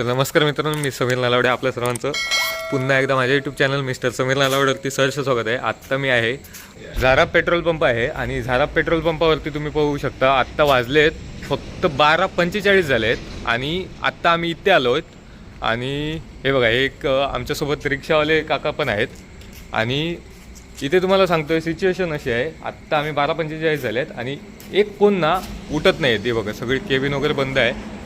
तर नमस्कार मित्रांनो मी समीर नालावडे आपल्या सर्वांचं. पुन्हा एकदा माझ्या यूट्यूब चॅनल मिस्टर समीर नालावडेवरती सहर्ष स्वागत आहे. आत्ता मी आहे. झारा पेट्रोल पंप आहे आणि झारा पेट्रोल पंपावरती तुम्ही पाहू शकता आत्ता वाजलेत फक्त बारा पंचेचाळीस झाले आहेत आणि आत्ता आम्ही इथे आलो आहेत. आणि हे बघा एक आमच्यासोबत रिक्षावाले काका पण आहेत. आणि इथे तुम्हाला सांगतोय सिच्युएशन अशी आहे आत्ता आम्ही बारा पंचेचाळीस झाले आहेत आणि एक कोण ना उठत नाही आहेत हे बघा सगळी केबिन वगैरे बंद आहे.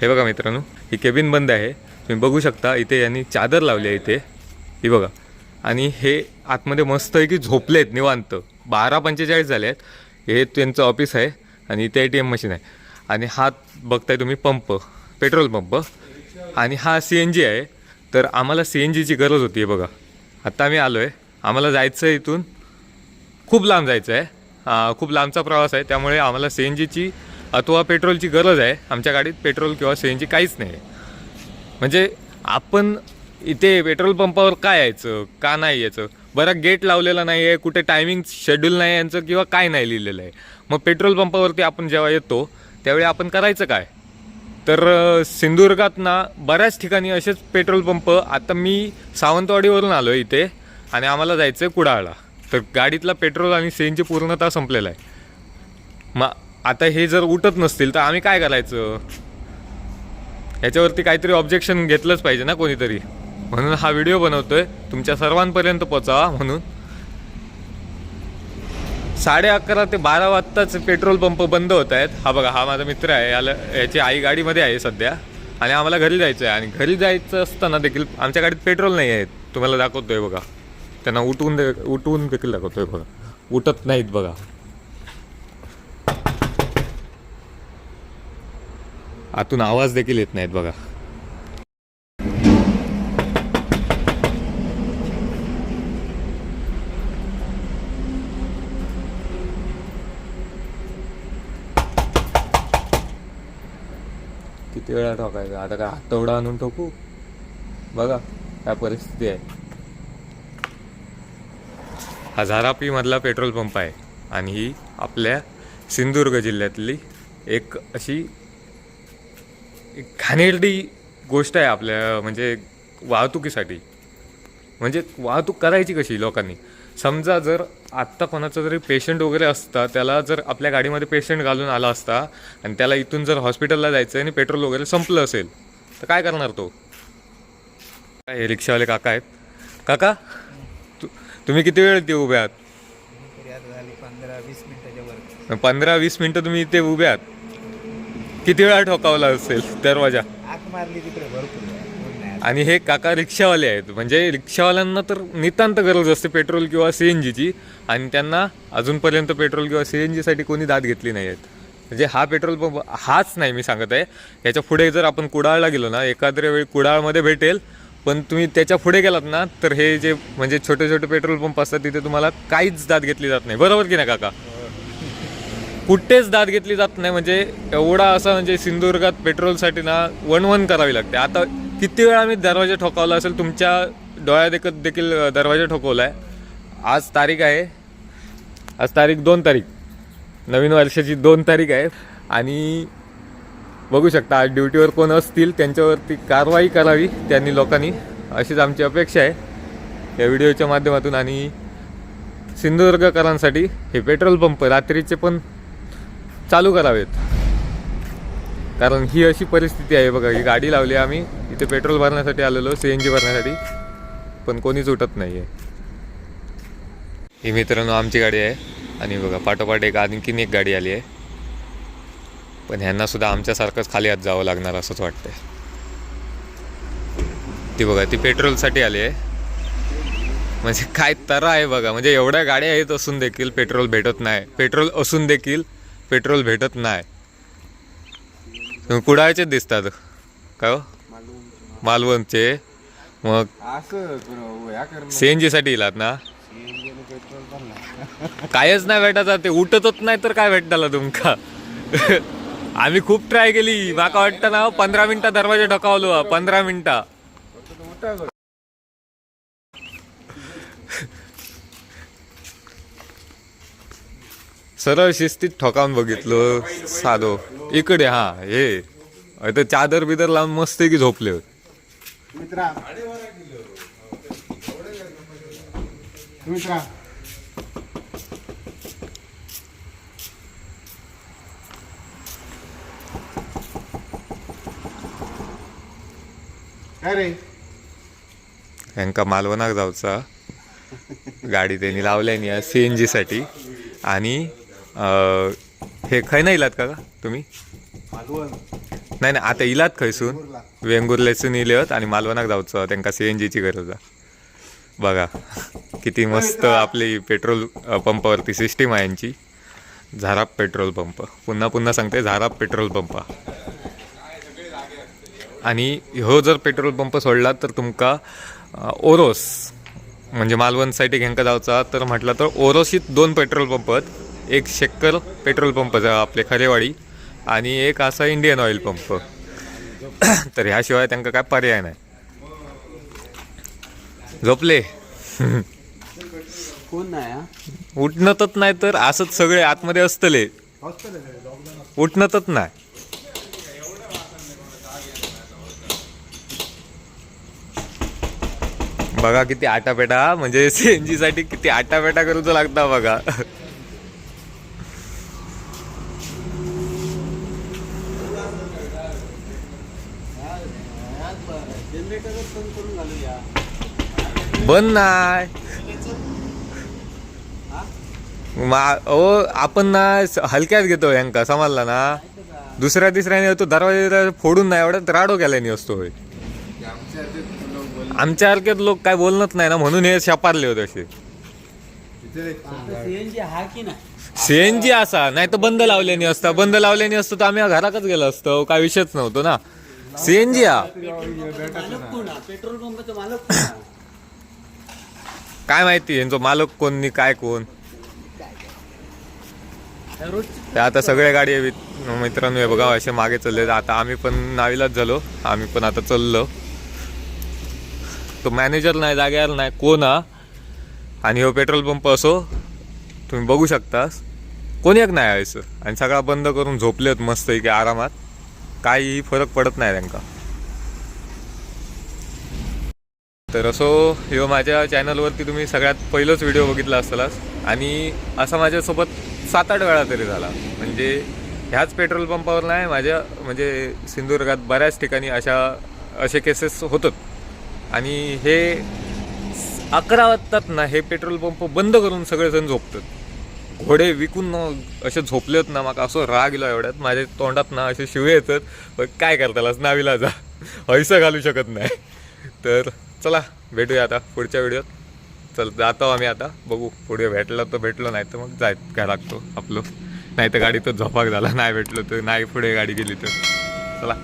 हे बघा मित्रांनो ही केबिन बंद आहे. तुम्ही बघू शकता इथे यांनी चादर लावली आहे इथे. ही बघा. आणि हे आतमध्ये मस्त आहे की झोपले आहेत निवांत. बारा पंचेचाळीस झाले आहेत. हे त्यांचं ऑफिस आहे आणि इथे ए टी एम मशीन आहे. आणि हा बघताय तुम्ही पंप पेट्रोल पंप. आणि हा सी एन जी आहे. तर आम्हाला सी एन जीची गरज होती आहे बघा. आत्ता आम्ही आलो आहे आम्हाला जायचं आहे इथून. खूप लांब जायचं आहे खूप लांबचा प्रवास आहे. त्यामुळे आम्हाला सी एन जीची अथवा पेट्रोलची गरज आहे आमच्या गाडीत पेट्रोल किंवा सी एन जी काहीच नाही. आहे म्हणजे आपण इथे पेट्रोल पंपावर काय यायचं का नाही यायचं? बरं गेट लावलेला नाही आहे कुठे टायमिंग शेड्यूल नाही यांचं किंवा काय नाही लिहिलेलं आहे. मग पेट्रोल पंपावरती आपण जेव्हा येतो त्यावेळी आपण करायचं काय? तर सिंधुदुर्गात ना बऱ्याच ठिकाणी असेच पेट्रोल पंप आता मी सावंतवाडीवरून आलो आहे इथे आणि आम्हाला जायचं आहे कुडाळला. तर गाडीतला पेट्रोल आणि सी एन जी पूर्णतः संपलेला आहे. मग आता हे जर उठत नसतील तर आम्ही काय करायचं? याच्यावरती काहीतरी ऑब्जेक्शन घेतलंच पाहिजे ना कोणीतरी. म्हणून हा व्हिडिओ बनवतोय. तुमच्या सर्वांपर्यंत पोचावा म्हणून. साडे अकरा ते बारा वाजताच पेट्रोल पंप बंद होत आहेत. हा बघा हा माझा मित्र आहे. याला याची आई गाडीमध्ये आहे सध्या. आणि आम्हाला घरी जायचं आहे आणि घरी जायचं असताना देखील आमच्या गाडीत पेट्रोल नाही आहे तुम्हाला दाखवतोय बघा. त्यांना उठवून दे उठवून देखील दाखवतोय बघा. उठत नाहीत बघा. आतून आवाज देखील येत नाहीत बघा. किती वेळा ठोकायचं? आता काय हातवडा आणून ठोकू? बघा काय परिस्थिती आहे. हजारापी मधला पेट्रोल पंप आहे आणि ही आपल्या सिंधुदुर्ग जिल्ह्यातली एक अशी घाणेरडी गोष्ट आहे आपल्या म्हणजे वाहतुकीसाठी. म्हणजे वाहतूक करायची कशी लोकांनी? समजा जर आत्ता कोणाचा जरी पेशंट वगैरे असता त्याला जर आपल्या गाडीमध्ये पेशंट घालून आला असता आणि त्याला इथून जर हॉस्पिटलला जायचं आणि पेट्रोल वगैरे संपलं असेल तर काय करणार तो? काय रिक्षावाले काका आहेत. काका तु तुम्ही किती वेळ ते उभे आहात? पंधरा वीस मिनटं तुम्ही इथे उभे आहात. किती वेळा ठोकावला असेल? दरवाजा. आग मारली तिकडे भरपूर कोण नाही आणि हे काका रिक्षावाले आहेत. म्हणजे रिक्षावाल्यांना तर नितांत गरज असते पेट्रोल किंवा सी एन जीची. आणि त्यांना अजूनपर्यंत पेट्रोल किंवा सी एन जीसाठी कोणी दाद घेतली नाही आहेत. म्हणजे हा पेट्रोल पंप हाच नाही मी सांगत आहे. याच्यापुढे जर आपण कुडाळला गेलो ना एखाद्या वेळी कुडाळमध्ये भेटेल. पण तुम्ही त्याच्या पुढे गेलात ना तर हे जे म्हणजे छोटे छोटे पेट्रोल पंप असतात तिथे तुम्हाला काहीच दाद घेतली जात नाही. बरोबर की नाही काका? कुठेच दाद घेतली जात नाही. म्हणजे एवढा असा म्हणजे सिंधुदुर्गात पेट्रोलसाठी ना वन वन करावी लागते. आता किती वेळा मी दरवाजा ठोकावला असेल तुमच्या डोळ्या देखत देखील दरवाजा ठोकवला आहे आज तारीख आहे. आज तारीख दोन तारीख. नवीन वर्षाची दोन तारीख आहे. आणि बघू शकता आज ड्युटीवर कोण असतील त्यांच्यावरती कारवाई करावी त्यांनी लोकांनी. अशीच आमची अपेक्षा आहे. या व्हिडिओच्या माध्यमातून आणि सिंधुदुर्गकरांसाठी हे पेट्रोल पंप रात्रीचे पण चालू करावेत. कारण ही अशी परिस्थिती आहे बघा ही गाडी लावली आम्ही इथे पेट्रोल भरण्यासाठी आलेलो सी एन जी भरण्यासाठी. पण कोणीच उठत नाही आहे ही मित्रांनो आमची गाडी आहे. आणि बघा पाठोपाठ एक आणखीन एक गाडी आली आहे. पण ह्यांनासुद्धा आमच्यासारखंच खाली हात जावं लागणार असंच वाटतंय. ती बघा ती पेट्रोलसाठी आली आहे. म्हणजे काय तरा आहे बघा म्हणजे एवढ्या गाड्या आहेत असून देखील पेट्रोल भेटत नाही. पेट्रोल असून देखील पेट्रोल भेटत नाही. तुम्ही कुडाळचेच दिसतात. काय हो? मालवणचे. मग असं सी एन जीसाठी इलात ना? कायच नाही भेटायचा ते उठतच नाही तर काय भेटताला तुमका? आम्ही खूप ट्राय केली माका वाटतं ना पंधरा मिनिटं दरवाजा ढकावलो पंधरा मिनिटं. सरळ शिस्तीत ठोकावून बघितलं साधो. इकडे हा हे तर चादर बिदर लावून मस्त की झोपले होते. मित्रा. मित्रा. काय रे? यांका मालवणाक जाऊचा. गाडी त्यांनी लावल्यानी सी एन जीसाठी आणि अं, हे खय नाही इलात का तुम्ही? मालवण. नाही नाही आता इलात खयसून वेंगुर्लेसून इलेत आणि मालवणाक जाऊचं त्यांका सी एन जीची गरज आहे. बघा किती मस्त आपली पेट्रोल अ, पंपावरती सिस्टीम आहे यांची. Zarap petrol pump. पुन्हा पुन्हा सांगते झाराप पेट्रोल पंप. आणि हो जर पेट्रोल पंप सोडला तर तुमका अ, ओरोस म्हणजे मालवण साईटी घेंका जावचा तर म्हटलं तर ओरोशीत दोन पेट्रोल पंप आहेत. एक शेक्कर पेट्रोल पंप जा आपले खरेवाडी आणि एक असा इंडियन ऑइल पंप तर ह्याशिवाय त्यांना काय पर्याय नाही. झोपले. कोण नाही उठणतच नाही तर असंच सगळे आतमध्ये असतले. उठणतच नाही. बघा किती आटापेटा म्हणजे सीएनजी साठी किती आटापेटा करूच लागता बघा. जनरेटरच बंद करून घालूया. बंद नाही. मा ओ आपण ना हलक्यात घेतो यांका समजला ना? दुसऱ्या तिसऱ्याने येतो दरवाजा फोडून नाही एवढ्यात राडो केल्याने असतो होय. आमच्या हलक्यात लोक काय बोलणच नाही ना म्हणून हे शपारले होते असे. सीएनजी हा की नाही? सीएनजी असा नाही तर बंद लावल्याने असता. बंद लावल्याने असतो तर आम्ही घरातच गेलो असतो काय विषयच नव्हतो ना. सीएनजी हा पेट्रोल पंपचा मालक काय माहिती यांचं मालक कोण काय कोण? ते आता सगळ्या गाडी मित्रांनो हे बघा असे मागे चालले आता आम्ही पण नावीलाच झालो. आम्ही पण आता चाललो. तो मॅनेजर नाही जाग्यावर नाही. कोण हा? आणि हो पेट्रोल पंप असो तुम्ही बघू शकता कोणी एक नाही आहे सर आणि सगळा बंद करून झोपलेत मस्त की आरामात. काही फरक पडत नाही त्यांका. तर असो ह्यो माझ्या चॅनलवरती तुम्ही सगळ्यात पहिलंच व्हिडिओ बघितला असतालाच आणि असा माझ्यासोबत सात आठ वेळा तरी झाला. म्हणजे ह्याच पेट्रोल पंपावर नाही माझ्या म्हणजे सिंधुदुर्गात बऱ्याच ठिकाणी अशा असे केसेस होतात. आणि हे अकरा वाजतात ना हे पेट्रोल पंप बंद करून सगळेजण झोपतात. घोडे विकून न असे झोपलेत ना मग असं राग येलो एवढ्यात. माझ्या तोंडात ना असे शिवे येतात. पण काय करतालाच नाविला जा. हैसा घालू शकत नाही. तर चला भेटूया आता पुढच्या व्हिडिओत. चल जातो आम्ही आता. बघू पुढे भेटलं तर भेटलो नाही तर मग जाय काय लागतो आपलं. नाही तर गाडी तर झोपाक झाला. नाही भेटलो तर नाही पुढे गाडी गेली तर. चला.